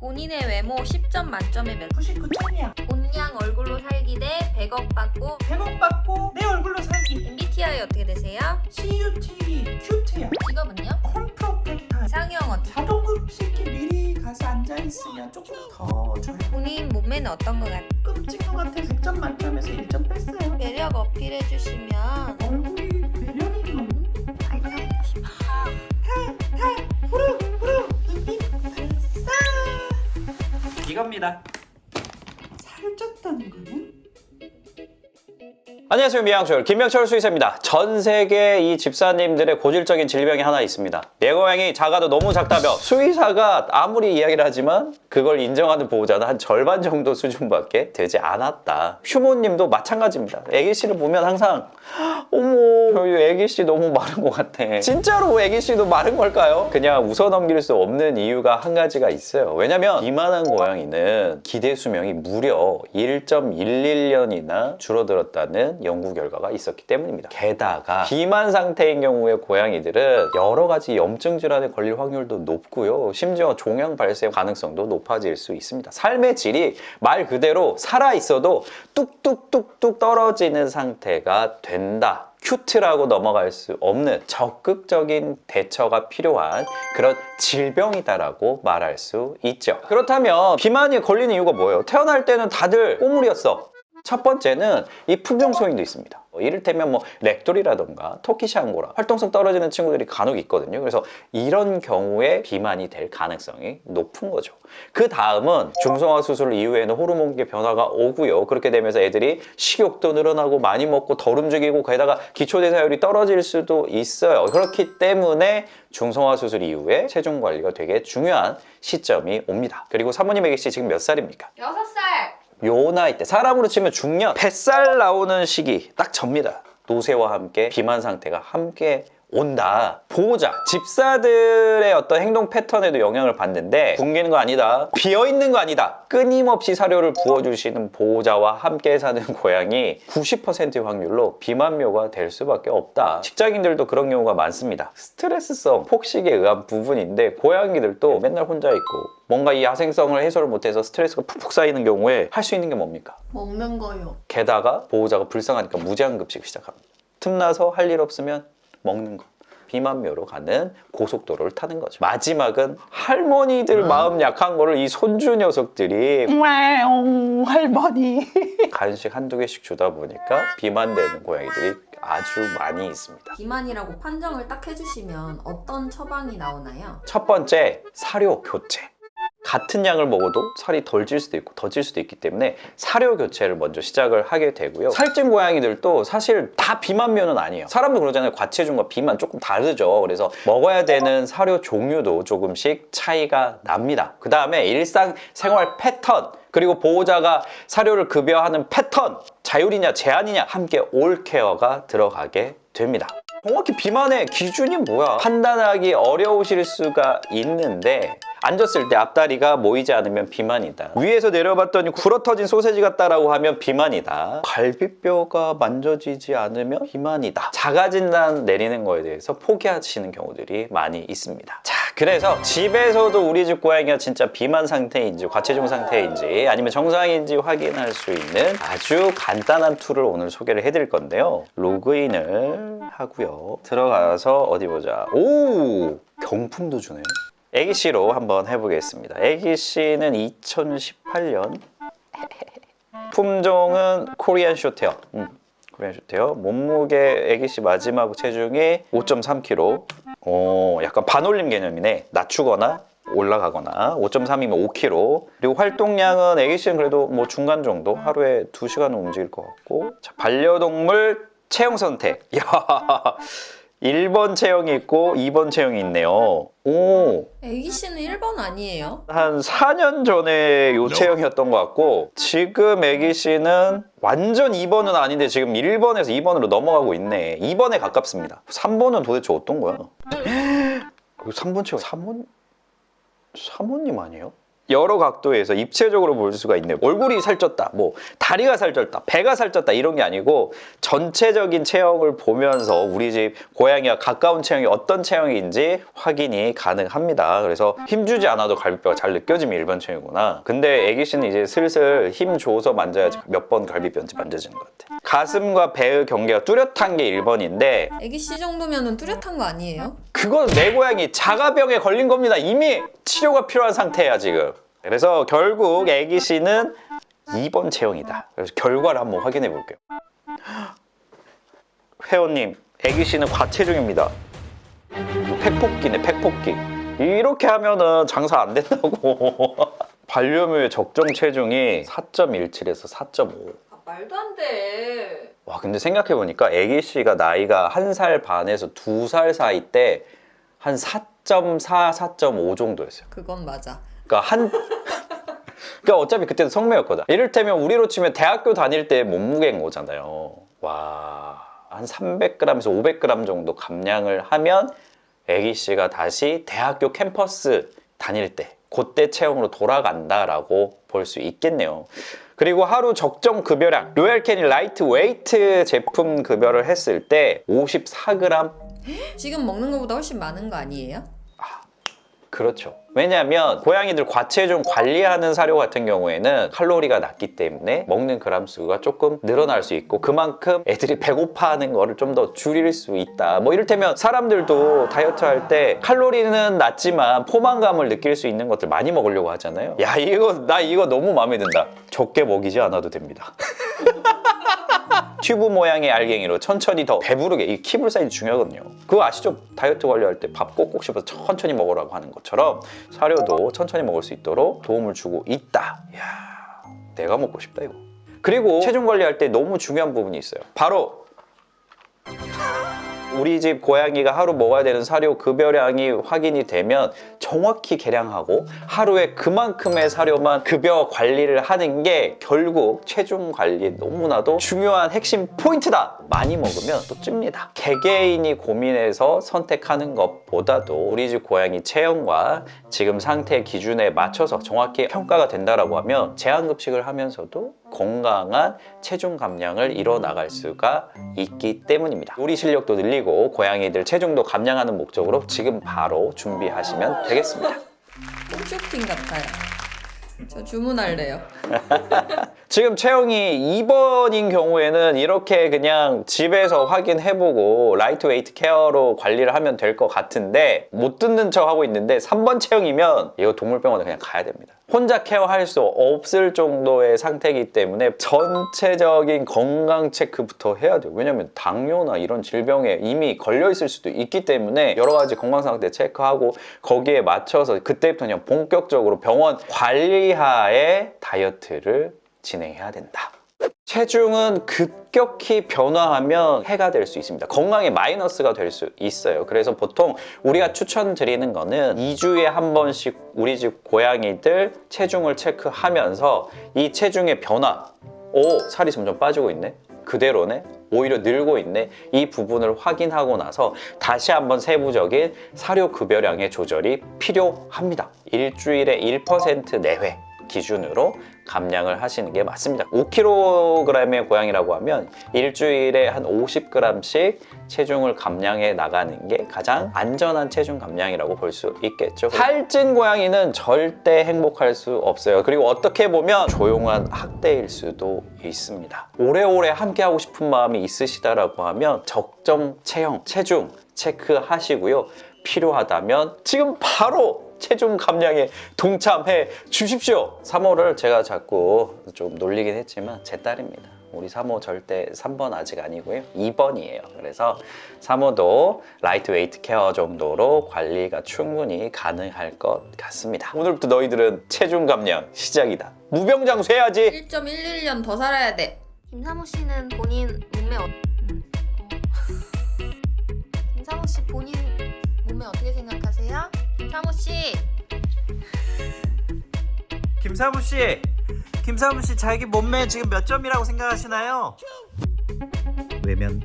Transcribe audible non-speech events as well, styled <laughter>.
본인의 외모 10점 만점에 몇 99점이야. 본냥 얼굴로 살기 대 100억 받고 100억 받고 내 얼굴로 살기. MBTI 어떻게 되세요? CUT 큐트야. 직업은요? 콤프로텍터. 이상형 어떻게? 자동급 식기 미리 가서 앉아 있으면 조금 더 좋아요. 본인 몸매는 어떤 것 같아요? 끔찍한 것 같아. 100점 만점에서 1점 뺐어요. 매력 어필해 주시면 얼굴 이겁니다. 살쪘다는 거는? 안녕하세요 미양철. 김명철 수의사입니다. 전 세계 이 집사님들의 고질적인 질병이 하나 있습니다. 내 고양이 작아도 너무 작다며 수의사가 아무리 이야기를 하지만 그걸 인정하는 보호자는 한 절반 정도 수준밖에 되지 않았다. 휴모님도 마찬가지입니다. 애기씨를 보면 항상 어머 저희 애기씨 너무 마른 것 같아. 진짜로 애기씨도 마른 걸까요? 그냥 웃어 넘길 수 없는 이유가 한 가지가 있어요. 왜냐면 이만한 고양이는 기대 수명이 무려 1.11년이나 줄어들었다는 연구 결과가 있었기 때문입니다 게다가 비만 상태인 경우의 고양이들은 여러 가지 염증 질환에 걸릴 확률도 높고요 심지어 종양 발생 가능성도 높아질 수 있습니다 삶의 질이 말 그대로 살아 있어도 뚝뚝뚝뚝 떨어지는 상태가 된다 큐트라고 넘어갈 수 없는 적극적인 대처가 필요한 그런 질병이다라고 말할 수 있죠. 그렇다면 비만이 걸리는 이유가 뭐예요? 태어날 때는 다들 꼬물이었어. 첫 번째는 이 품종 소인도 있습니다. 뭐 이를테면 뭐 렉돌이라던가 토키시앙고라 활동성 떨어지는 친구들이 간혹 있거든요. 그래서 이런 경우에 비만이 될 가능성이 높은 거죠. 그 다음은 중성화 수술 이후에는 호르몬계 변화가 오고요. 그렇게 되면서 애들이 식욕도 늘어나고 많이 먹고 덜 움직이고 게다가 기초대사율이 떨어질 수도 있어요. 그렇기 때문에 중성화 수술 이후에 체중 관리가 되게 중요한 시점이 옵니다. 그리고 사모님 애기 씨 지금 몇 살입니까? 6살! 요 나이 때 사람으로 치면 중년. 뱃살 나오는 시기 딱 접니다. 노쇠와 함께 비만 상태가 함께 온다 보호자 집사들의 어떤 행동 패턴에도 영향을 받는데 굶기는 거 아니다 비어있는 거 아니다 끊임없이 사료를 부어주시는 보호자와 함께 사는 <laughs> 고양이 90%의 확률로 비만묘가 될 수밖에 없다 직장인들도 그런 경우가 많습니다 스트레스성 폭식에 의한 부분인데 고양이들도 맨날 혼자 있고 뭔가 이 야생성을 해소를 못해서 스트레스가 푹푹 쌓이는 경우에 할 수 있는 게 뭡니까? 먹는 거요. 게다가 보호자가 불쌍하니까 무제한급식 시작합니다. 틈나서 할 일 없으면 먹는 거. 비만묘로 가는 고속도로를 타는 거죠. 마지막은 할머니들 마음 약한 거를 이 손주 녀석들이 와옹 할머니 <laughs> 간식 한두 개씩 주다 보니까 비만되는 고양이들이 아주 많이 있습니다. 비만이라고 판정을 딱 해주시면 어떤 처방이 나오나요? 첫 번째, 사료 교체. 같은 양을 먹어도 살이 덜 찔 수도 있고 더 찔 수도 있기 때문에 사료 교체를 먼저 시작을 하게 되고요. 살찐 고양이들도 사실 다 비만면은 아니에요. 사람도 그러잖아요. 과체중과 비만 조금 다르죠. 그래서 먹어야 되는 사료 종류도 조금씩 차이가 납니다. 그 다음에 일상 생활 패턴 그리고 보호자가 사료를 급여하는 패턴 자율이냐 제한이냐 함께 올 케어가 들어가게 됩니다. 정확히 비만의 기준이 뭐야? 판단하기 어려우실 수가 있는데 앉았을 때 앞다리가 모이지 않으면 비만이다. 위에서 내려봤더니 굴어터진 소세지 같다라고 하면 비만이다. 갈비뼈가 만져지지 않으면 비만이다. 자가 진단 내리는 거에 대해서 포기하시는 경우들이 많이 있습니다. 자, 그래서 집에서도 우리 집 고양이가 진짜 비만 상태인지 과체중 상태인지 아니면 정상인지 확인할 수 있는 아주 간단한 툴을 오늘 소개를 해드릴 건데요. 로그인을 하고요. 들어가서 어디 보자. 오! 경품도 주네. 애기 씨로 한번 해보겠습니다. 애기 씨는 2018년 품종은 코리안 쇼테어. 음, 코리안 쇼테어. 몸무게 애기 씨 마지막 체중이 5.3kg. 오, 약간 반올림 개념이네. 낮추거나 올라가거나 5.3이면 5kg 그리고 활동량은 애기 씨는 그래도 뭐 중간 정도 하루에 2시간은 움직일 것 같고 자, 반려동물 체형 선택 <laughs> 야 1번 체형이 있고 2번 체형이 있네요 오 애기 씨는 1번 아니에요? 한 4년 전에 요 체형이었던 것 같고 지금 애기 씨는 완전 2번은 아닌데 지금 1번에서 2번으로 넘어가고 있네 2번에 가깝습니다 3번은 도대체 어떤 거야? 3번 체형 3번? 사모님 아니에요? 여러 각도에서 입체적으로 볼 수가 있네요. 얼굴이 살쪘다, 뭐 다리가 살쪘다, 배가 살쪘다 이런 게 아니고 전체적인 체형을 보면서 우리 집 고양이와 가까운 체형이 어떤 체형인지 확인이 가능합니다. 그래서 힘주지 않아도 갈비뼈가 잘 느껴지면 일반 체형이구나. 근데 애기 씨는 이제 슬슬 힘 줘서 만져야지 몇 번 갈비뼈인지 만져지는 것 같아. 가슴과 배의 경계가 뚜렷한 게 1번인데 애기 씨 정도면은 뚜렷한 거 아니에요? 그건 내 고양이 자가병에 걸린 겁니다. 이미 치료가 필요한 상태야 지금. 그래서 결국 애기 씨는 2번 체형이다. 그래서 결과를 한번 확인해 볼게요. 회원님, 애기 씨는 과체중입니다. 팩폭기네, 팩폭기. 이렇게 하면은 장사 안 된다고. <laughs> 반려묘의 적정 체중이 4.17에서 4.5. 아, 말도 안 돼. 와 근데 생각해보니까 애기 씨가 나이가 한 살 반에서 두 살 사이 때 한 4.4, 4.5 정도였어요. 그건 맞아. 그러니까 한 <laughs> 그러니까 어차피 그때도 성매였거든. 이를테면 우리로 치면 대학교 다닐 때 몸무게인 거잖아요. 와. 한 300g에서 500g 정도 감량을 하면 애기 씨가 다시 대학교 캠퍼스 다닐 때 그때 체형으로 돌아간다라고 볼 수 있겠네요. 그리고 하루 적정 급여량 로얄 캐니 라이트 웨이트 제품 급여를 했을 때 54g 지금 먹는 거보다 훨씬 많은 거 아니에요? 그렇죠. 왜냐하면 고양이들 과체중 관리하는 사료 같은 경우에는 칼로리가 낮기 때문에 먹는 그람 수가 조금 늘어날 수 있고 그만큼 애들이 배고파하는 거를 좀 더 줄일 수 있다. 뭐 이를테면 사람들도 다이어트 할 때 칼로리는 낮지만 포만감을 느낄 수 있는 것들 많이 먹으려고 하잖아요. 야 이거 나 이거 너무 마음에 든다. 적게 먹이지 않아도 됩니다. <laughs> 튜브 모양의 알갱이로 천천히 더 배부르게 이 키블 사이즈 중요하거든요. 그거 아시죠? 다이어트 관리할 때 밥 꼭꼭 씹어서 천천히 먹으라고 하는 것처럼 사료도 천천히 먹을 수 있도록 도움을 주고 있다. 이야, 내가 먹고 싶다 이거. 그리고 체중 관리할 때 너무 중요한 부분이 있어요. 바로 우리 집 고양이가 하루 먹어야 되는 사료 급여량이 확인이 되면 정확히 계량하고 하루에 그만큼의 사료만 급여 관리를 하는 게 결국 체중 관리에 너무나도 중요한 핵심 포인트다. 많이 먹으면 또 찝니다. 개개인이 고민해서 선택하는 것보다도 우리 집 고양이 체형과 지금 상태 기준에 맞춰서 정확히 평가가 된다라고 하면 제한급식을 하면서도 건강한 체중 감량을 이뤄 나갈 수가 있기 때문입니다. 요리 실력도 늘리고 고양이들 체중도 감량하는 목적으로 지금 바로 준비하시면 되겠습니다. <laughs> 홈쇼핑 같아요. 저 주문할래요. <laughs> 지금 체형이 2번인 경우에는 이렇게 그냥 집에서 확인해보고 라이트 웨이트 케어로 관리를 하면 될 것 같은데 못 듣는 척 하고 있는데 3번 체형이면 이거 동물병원에 그냥 가야 됩니다. 혼자 케어할 수 없을 정도의 상태이기 때문에 전체적인 건강 체크부터 해야 돼요. 왜냐면 당뇨나 이런 질병에 이미 걸려 있을 수도 있기 때문에 여러 가지 건강 상태 체크하고 거기에 맞춰서 그때부터 그냥 본격적으로 병원 관리하에 다이어트를 진행해야 된다. 체중은 급격히 변화하면 해가 될 수 있습니다. 건강에 마이너스가 될 수 있어요. 그래서 보통 우리가 추천드리는 거는 2주에 한 번씩 우리 집 고양이들 체중을 체크하면서 이 체중의 변화, 오, 살이 점점 빠지고 있네. 그대로네. 오히려 늘고 있네. 이 부분을 확인하고 나서 다시 한번 세부적인 사료 급여량의 조절이 필요합니다. 일주일에 1% 내외 기준으로 감량을 하시는 게 맞습니다. 5kg의 고양이라고 하면 일주일에 한 50g씩 체중을 감량해 나가는 게 가장 안전한 체중 감량이라고 볼 수 있겠죠. 살찐 고양이는 절대 행복할 수 없어요. 그리고 어떻게 보면 조용한 학대일 수도 있습니다. 오래오래 함께 하고 싶은 마음이 있으시다라고 하면 적정 체형, 체중 체크하시고요. 필요하다면 지금 바로 체중 감량에 동참해 주십시오. 3호를 제가 자꾸 좀 놀리긴 했지만 제 딸입니다. 우리 3호 절대 3번 아직 아니고요. 2번이에요. 그래서 3호도 라이트 웨이트 케어 정도로 관리가 충분히 가능할 것 같습니다. 오늘부터 너희들은 체중 감량 시작이다. 무병장수 해야지. 1.11년 더 살아야 돼. 김사모 씨는 본인 몸매 어... 음. 김사모 씨 본인 몸매 어떻게 생각하세요? 김사모 씨 김사무 씨, 김사무 씨 자기 몸매 지금 몇 점이라고 생각하시나요? 외면